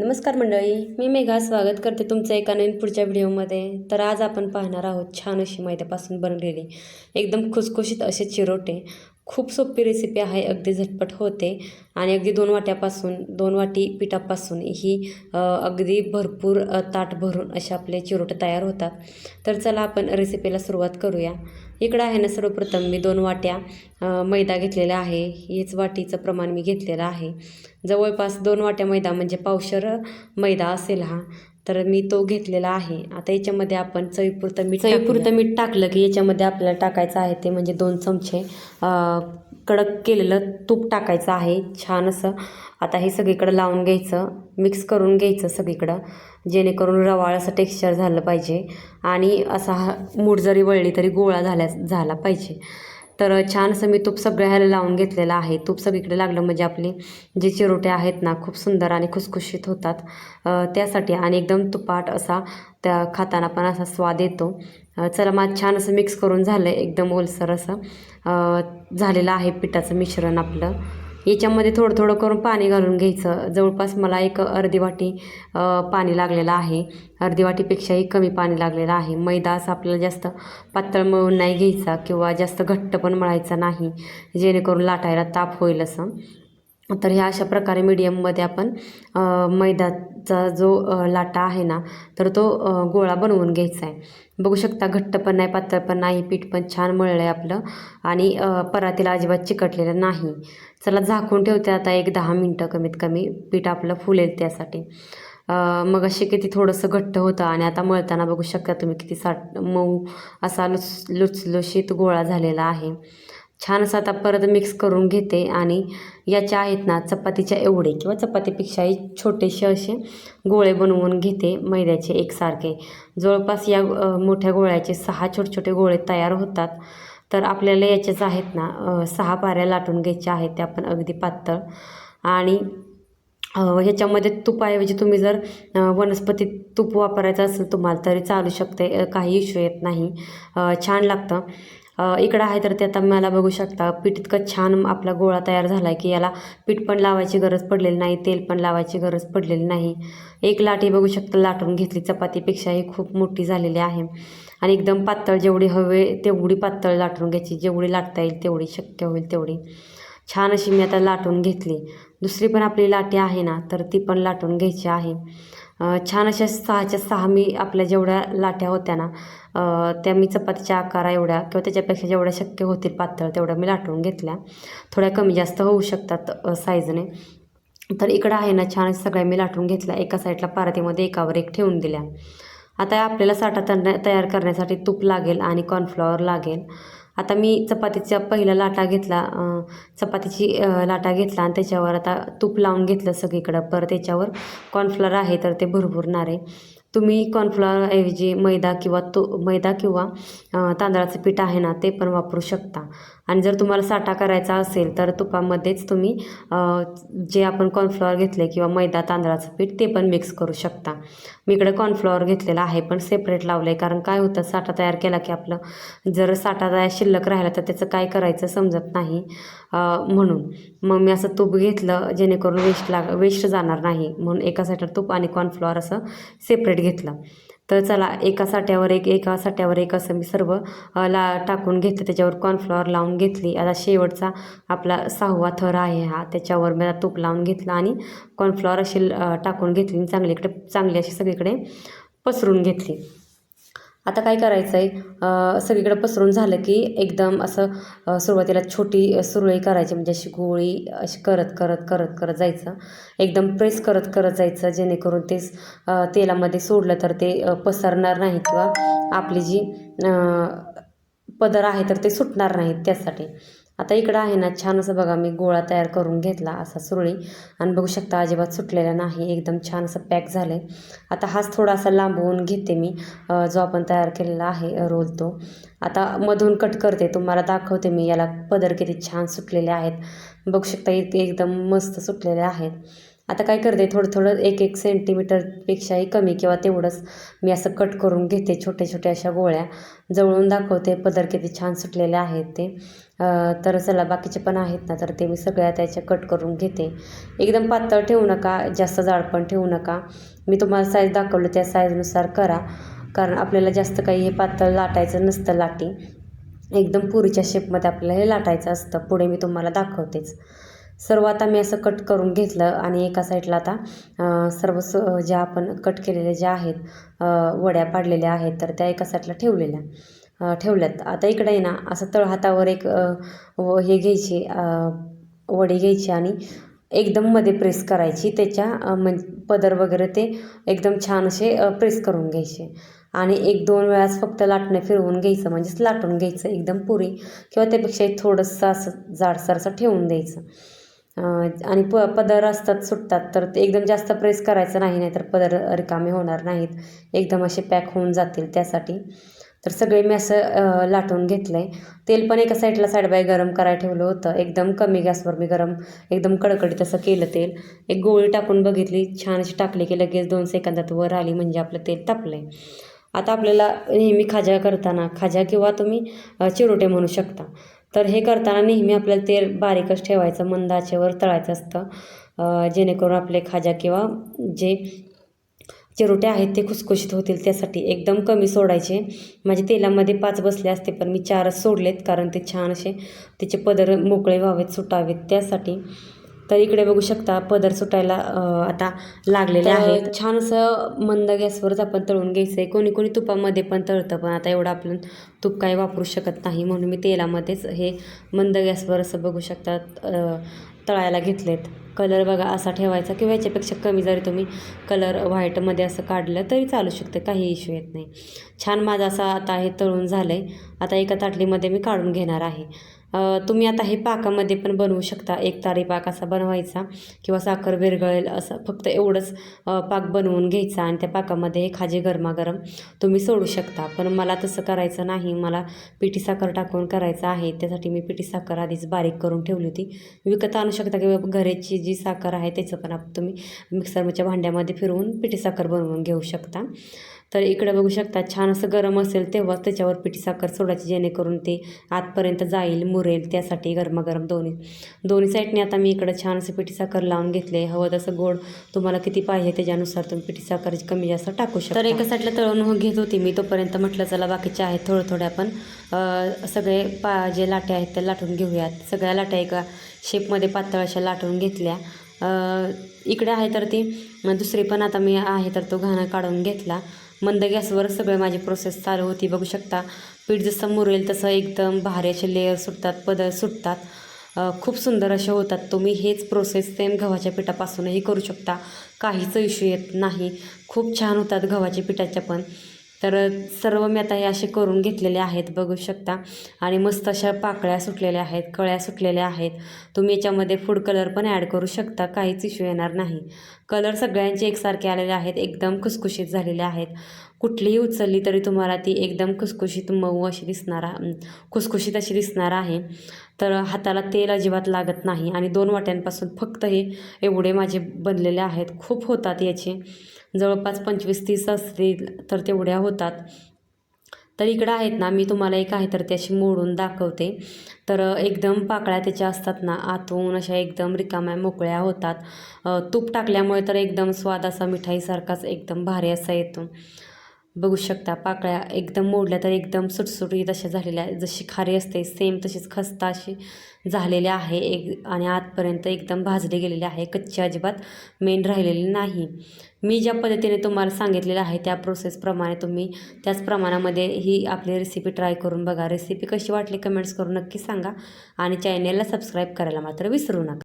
नमस्कार मंडळी मी मेघा स्वागत करते तुमचं एका नवीन पुढच्या व्हिडिओमध्ये. तर आज आपण पाहणार आहोत छान अशी मैद्यापासून बनलेली एकदम खुसखुशीत असे चिरोटे. खूप सोपी रेसिपी आहे अगदी झटपट होते. आणि अगदी दोन वाट्यापासून दोन वाटी पिठापासून ही अगदी भरपूर ताट भरून असे आपले चिरोटे तयार होतात. तर चला आपण रेसिपीला सुरुवात करूया. इकडं आहे ना सर्वप्रथम मी दोन वाट्या मैदा घेतलेला आहे. हीच वाटीचं प्रमाण मी घेतलेलं आहे. जवळपास दोन वाट्या मैदा म्हणजे पावशर मैदा असेल हा. तर मी तो घेतलेला आहे. आता याच्यामध्ये आपण चवीपुरतं मीठ चवीपुरतं मीठ टाकलं की याच्यामध्ये आपल्याला टाकायचं आहे ते म्हणजे दोन चमचे कडक केलेलं तूप टाकायचं आहे. छान असं आता हे सगळीकडं लावून घ्यायचं मिक्स करून घ्यायचं सगळीकडं जेणेकरून रवाळ असं टेक्स्चर झालं पाहिजे आणि असा हा मूठ जरी वळली तरी गोळा झाल्या झाला पाहिजे. तर छान असं मी तूप सगळं ह्याला लावून घेतलेलं आहे. तूप सगळीकडे लागलं म्हणजे आपले जे चिरोटे आहेत ना खूप सुंदर आणि खुसखुशीत होतात. त्यासाठी आणि एकदम तुपाट असा त्या खाताना पण असा स्वाद येतो. चला मग छान असं मिक्स करून झालं आहे एकदम ओलसर असं. झालेलं आहे पिठाचं मिश्रण आपलं. याच्यामध्ये थोडं थोडं करून पाणी घालून घ्यायचं. जवळपास मला एक अर्धी वाटी पाणी लागलेलं आहे. अर्धी वाटीपेक्षाही कमी पाणी लागलेलं आहे. मैदा असं आपल्याला जास्त पातळ मळून नाही घ्यायचा किंवा जास्त घट्ट पण मळायचा नाही. जेणेकरून लाटायला ताप होईल असं. तर ह्या अशा प्रकारे मीडियममध्ये आपण मैदाचा जो लाटा आहे ना तर तो गोळा बनवून घ्यायचा आहे. बघू शकता घट्ट पण नाही पातळ पण नाही पीठ पण छान मळलं आहे आपलं आणि परातील परातीला अजिबात चिकटलेलं नाही. चला झाकून ठेवते आता एक दहा मिनटं कमीत कमी पीठ आपलं फुलेल त्यासाठी. मग असे किती थोडंसं घट्ट होतं आणि आता मळताना बघू शकता तुम्ही किती साठ मऊ असा लुच लुचलुशीत गोळा झालेला आहे. छान असं आता परत मिक्स करून घेते आणि याच्या आहेत ना चपातीच्या एवढे किंवा चपातीपेक्षाही छोटेसे असे गोळे बनवून घेते मैद्याचे एकसारखे. जवळपास या मोठ्या गोळ्याचे सहा छोटे छोटे गोळे तयार होतात. तर आपल्याला याच्याच आहेत ना सहा पाऱ्या लाटून घ्यायच्या आहेत त्या पण अगदी पातळ. आणि ह्याच्यामध्ये तुपाऐवजी तुम्ही जर वनस्पती तूप वापरायचं असेल तुम्हाला तरी चालू शकते काही इश्यू येत नाही. छान लागतं. इकडं आहे तर ते आता मला बघू शकता. पीठ इतकं छान आपला गोळा तयार झाला आहे की याला पीठ पण लावायची गरज पडलेली नाही तेल पण लावायची गरज पडलेली नाही. एक लाटी बघू शकता लाटून घेतली. चपातीपेक्षाही खूप मोठी झालेली आहे. आणि एकदम पातळ जेवढी हवे तेवढी पातळ लाटून घ्यायची. जेवढी लाटता येईल तेवढी शक्य होईल तेवढी. छान अशी मी आता लाटून घेतली. दुसरी पण आपली लाटी आहे ना तर ती पण लाटून घ्यायची आहे. छान अशा सहाच्या सहा मी आपल्या जेवढ्या लाट्या होत्या ना त्या मी चपातीच्या आकारा एवढ्या किंवा त्याच्यापेक्षा जेवढ्या शक्य होतील पातळ तेवढ्या मी लाटून घेतल्या. थोड्या कमी जास्त होऊ शकतात साईजने तर इकडं आहे ना छान सगळ्या मी लाटून घेतल्या. एका साईडला पारतीमध्ये एकावर एक ठेवून दिल्या. आता आपल्याला साठा तयार करण्यासाठी तूप लागेल आणि कॉर्नफ्लॉवर लागेल. आता मी चपातीचा पहिला लाटा घेतला चपातीची लाटा घेतला आणि त्याच्यावर आता तूप लावून घेतलं सगळीकडं. परत त्याच्यावर कॉर्नफ्लॉवर आहे तर ते भुरभुरणार आहे. तुम्ही कॉर्नफ्लॉवरऐवजी मैदा किंवा तो मैदा किंवा तांदळाचं पीठ आहे ना ते पण वापरू शकता. आणि जर तुम्हाला साठा करायचा असेल तर तुपामध्येच तुम्ही जे आपण कॉर्नफ्लॉवर घेतले किंवा मैदा तांदळाचं पीठ ते पण मिक्स करू शकता. मी इकडे कॉर्नफ्लॉवर घेतलेला आहे पण सेपरेट लावलं आहे कारण काय होतं साठा तयार केला की आपलं जर साठा तयार शिल्लक राहिला तर त्याचं काय करायचं समजत नाही म्हणून. मग मी असं तूप घेतलं जेणेकरून वेस्ट लाग वेस्ट जाणार नाही. म्हणून एका साईडला तूप आणि कॉर्नफ्लॉवर असं सेपरेट घेतलं. तर चला एका साठ्यावर एक एका साठ्यावर एक असं मी सर्व ला टाकून घेतलं. त्याच्यावर कॉर्नफ्लॉवर लावून घेतली. आता शेवटचा आपला सहावा थर आहे हा. त्याच्यावर मी तूप लावून घेतलं आणि कॉर्नफ्लॉवर अशी टाकून घेतली आणि चांगलीकडे चांगली अशी सगळीकडे पसरून घेतली. आता काय करायचं आहे सगळीकडे पसरून झालं की एकदम असं सुरुवातीला छोटी सुरळी करायची म्हणजे अशी गोळी अशी करत करत करत करत जायचं. एकदम प्रेस करत करत जायचं जेणेकरून ते तेलामध्ये सोडलं तर ते पसरणार नाही किंवा आपली जी पदर आहे तर ते सुटणार नाहीत त्यासाठी. आता इकडं आहे ना छान असं बघा मी गोळा तयार करून घेतला असा सुरळी. आणि बघू शकता अजिबात सुटलेला नाही एकदम छान असं पॅक झालं आहे आता हाच थोडासा लांबवून घेते मी जो आपण तयार केलेला आहे रोल तो. आता मधून कट करते तुम्हाला दाखवते मी याला पदर किती छान सुटलेले आहेत. बघू शकता इथे एकदम मस्त सुटलेले आहेत. आता काय करते थोडं थोडं एक एक सेंटीमीटरपेक्षाही कमी किंवा तेवढंच मी असं कट करून घेते छोटे छोटे अशा गोळ्या. जवळून दाखवते पदर किती छान सुटलेले आहेत ते. तर चला बाकीचे पण आहेत ना तर ते मी सगळ्या त्याच्या कट करून घेते. एकदम पातळ ठेवू नका जास्त जाड पण ठेवू नका. मी तुम्हाला साईज दाखवलं त्या साईजनुसार करा. कारण आपल्याला जास्त काही हे पातळ लाटायचं नसतं लाटी. एकदम पुरीच्या शेपमध्ये आपल्याला हे लाटायचं असतं. पुढे मी तुम्हाला दाखवतेच. सर्व आता मी असं कट करून घेतलं आणि एका साईडला आता सर्व स ज्या आपण कट केलेल्या ज्या आहेत वड्या पाडलेल्या आहेत तर त्या एका साईडला ठेवलेल्या. ठेवल्यात. आता इकडे आहे ना असं तळहातावर एक व हे घ्यायची वडी घ्यायची आणि एकदम मध्ये प्रेस करायची. त्याच्या म्हणजे पदर वगैरे ते एकदम छान असे प्रेस करून घ्यायचे. आणि एक दोन वेळास फक्त लाटणं फिरवून घ्यायचं. म्हणजेच लाटून घ्यायचं. एकदम पुरी किंवा त्यापेक्षाही थोडंसं असं जाडसर असं ठेवून द्यायचं. आणि प पदर असतात सुटतात तर ते एकदम जास्त प्रेस करायचं नाही नाही तर पदर रिकामे होणार नाहीत. एकदम असे पॅक होऊन जातील त्यासाठी. तर सगळे मी असं लाटून घेतलं आहे तेल पण एका साईडला साईड बाय गरम करायला ठेवलं होतं. एकदम कमी गॅसवर मी गरम एकदम कडकडीत असं केलं तेल. एक गोळी टाकून बघितली छान अशी टाकली की लगेच दोन सेकंदात वर आली म्हणजे आपलं तेल तापलं आहे आता आपल्याला नेहमी खाजा करताना खाजा किंवा तुम्ही चिरोटे म्हणू शकता. तर हे करताना नेहमी आपल्याला तेल बारीकच ठेवायचं मंद आचेवर तळायचं असतं. जेणेकरून आपले खाजा किंवा जे चिरोटे आहेत ते खुसखुशीत होतील त्यासाठी एकदम कमी सोडायचे. माझे तेलामध्ये पाच बसले असते पण मी चारच सोडलेत कारण ते छान असे त्याचे पदर मोकळे व्हावेत सुटावेत त्यासाठी तर इकडे बघू शकता पदर सुटायला आता लागलेले आहेत. छान असं मंद गॅसवरच आपण तळून घ्यायचं आहे कोणी कोणी तुपामध्ये पण तळतं पण आता एवढं आपण तूप काही वापरू शकत नाही म्हणून मी तेलामध्येच हे मंद गॅसवर असं बघू शकता तळायला घेतलेत. कलर बघा असा ठेवायचा किंवा याच्यापेक्षा कमी जरी तुम्ही कलर व्हाईटमध्ये असं काढलं तरी चालू शकतं काही इश्यू येत नाही. छान माझं असं आता हे तळून झालं आहे आता एका ताटलीमध्ये मी काढून घेणार आहे. तुम्ही आता हे पाकामध्ये पण बनवू शकता. एक तारी पाक असा बनवायचा किंवा साखर विरघळेल असं फक्त एवढंच पाक बनवून घ्यायचा आणि त्या पाकामध्ये हे खाजे गरमागरम तुम्ही सोडू शकता. पण मला तसं करायचं नाही. मला पिठी साखर टाकून करायचं आहे. त्यासाठी मी पिठी साखर आधीच बारीक करून ठेवली होती. विकत आणू शकता किंवा घराची जी साखर आहे त्याचं पण आप तुम्ही मिक्सरच्या भांड्यामध्ये फिरवून पिठी साखर बनवून घेऊ शकता. तर इकडे बघू शकता छान असं गरम असेल तेव्हाच त्याच्यावर पिठी साखर सोडायची जेणेकरून ते आतपर्यंत जाईल मुरेल त्यासाठी गरमागरम दोन्ही. दोन्ही साईडने आता मी इकडं छान असं पिठी साखर लावून घेतले. हवं तसं गोड तुम्हाला किती पाहिजे त्याच्यानुसार तुम्ही पिठी साखर कमी जास्त टाकू शकता. तर एका साईडला तळून घेत होती मी तोपर्यंत म्हटलं चला बाकीचे आहेत थोडं थोड्या आपण सगळे पा जे लाटे आहेत त्या लाटून घेऊयात. सगळ्या लाट्या एका शेपमध्ये पातळ अशा लाटून घेतल्या. इकडे आहे तर ती दुसरी पण आता मी आहे तर तो घाणा काढून घेतला. मंद गॅसवर सगळे माझी प्रोसेस चालू होती. बघू शकता पीठ जसं मुरेल तसं एकदम भारी असे लेअर सुटतात पदर सुटतात. खूप सुंदर असे होतात. तुम्ही हेच प्रोसेस सेम गव्हाच्या पिठापासूनही करू शकता. काहीच इश्यू येत नाही. खूप छान होतात गव्हाच्या पिठाच्या पण. तर सर्व मी आता हे असे करून घेतलेले आहेत बघू शकता. आणि मस्त अशा पाकळ्या सुटलेल्या आहेत कळ्या सुटलेल्या आहेत. तुम्ही याच्यामध्ये फूड कलर पण ॲड करू शकता काहीच इश्यू येणार नाही. कलर सगळ्यांचे एकसारखे आलेले आहेत एकदम खुसखुशीत झालेले आहेत. कुठलीही उचलली तरी तुम्हाला ती एकदम खुसखुशीत मऊ अशी दिसणार खुसखुशीत अशी दिसणार आहे. तर हाताला तेल अजिबात लागत नाही आणि दोन वाट्यांपासून फक्त हे एवढे माझे बनलेले आहेत. खूप होतात याचे. जवळपास पंचवीस तीस असतील तर तेवढ्या होतात. तर इकडं आहेत ना मी तुम्हाला एक आहे तर त्याशी मोडून दाखवते. तर एकदम पाकळ्या त्याच्या असतात ना आतून अशा एकदम रिकाम्या मोकळ्या होतात. तूप टाकल्यामुळे तर एकदम स्वाद असा मिठाईसारखाच एकदम भारी असा येतो. बघू शकता पाकळ्या एकदम मोडल्या तर एकदम सुटसुटीत अशा झालेल्या आहेत. जशी खारी असते सेम तशीच खस्ता अशी झालेली आहे. एक आणि आतपर्यंत एकदम भाजले गेलेले आहे. कच्ची अजिबात मेन राहिलेली नाही. मी ज्या पद्धतीने तुम्हाला सांगितलेलं आहे त्या प्रोसेसप्रमाणे तुम्ही त्याच प्रमाणामध्ये ही आपली रेसिपी ट्राय करून बघा. रेसिपी कशी वाटली कमेंट्स करून नक्की सांगा. आणि चॅनेलला सबस्क्राईब करायला मात्र विसरू नका.